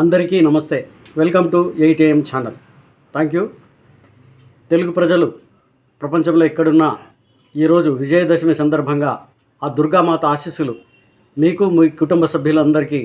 అందరికీ నమస్తే. Welcome to eight channel thank you Telugu ప్రజలు ప్రపంచంలో ఎక్కడున్నా ఈరోజు విజయదశమి సందర్భంగా ఆ దుర్గామాత ఆశీస్సులు మీకు మీ కుటుంబ సభ్యులందరికీ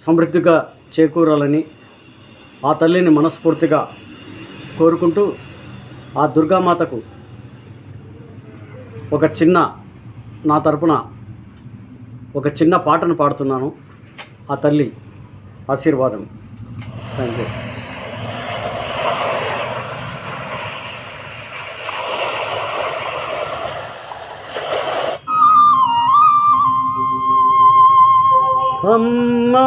సమృద్ధిగా చేకూరాలని ఆ తల్లిని మనస్ఫూర్తిగా కోరుకుంటూ ఆ దుర్గామాతకు ఒక చిన్న నా తరపున ఒక చిన్న పాటను పాడుతున్నాను. ఆ తల్లి ఆశీర్వాదం థ్యాంక్ యూ అమ్మా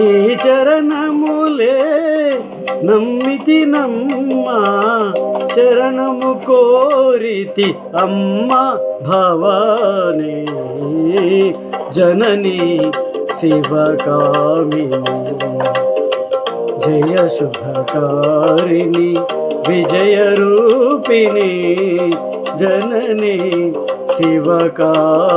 నీ చరణములే నమ్మితి నమ్మా శరణము కోరితి అమ్మ భవానీ. జనని శివకామిని జయ శుభకారిణి విజయ రూపిణి జనని శివకామిని.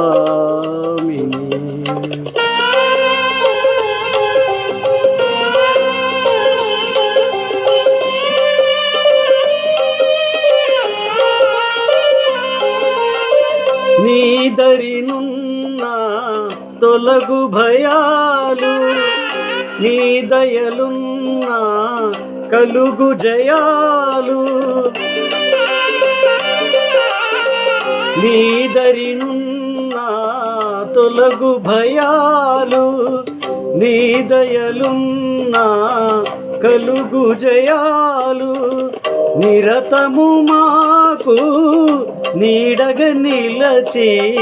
దరినున్న తొలగు భయాలు నీ దయలున్న కలుగు జయాలు. నీ దరినున్న తొలగు భయాలు నీ దయలున్న కలుగు జయాలు. నిరతము మాకు నీడగ నిలచి.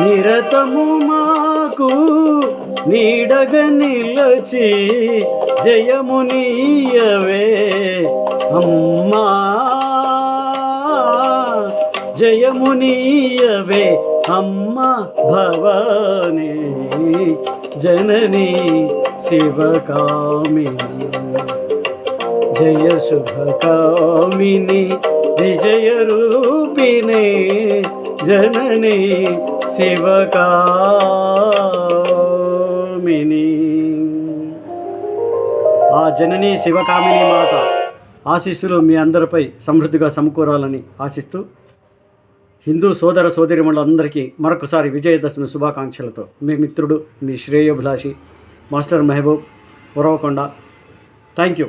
నిరతము మాకు నీడగ నిలచి. జయమునీయవే అమ్మా. జయమునీయవే అమ్మ భవానీ. జనని శివకామిని జయ శుభకామిని విజయ రూపిణి జనని శివకామిని ఆ జనని శివకామిని మాత ఆశీస్సులు మీ అందరిపై సమృద్ధిగా సమకూరాలని ఆశిస్తూ హిందూ సోదర సోదరిమణులందరికీ మరొకసారి విజయదశమి శుభాకాంక్షలతో మీ మిత్రుడు మీ శ్రేయోభిలాషి master Mehboob Uravakonda. Thank you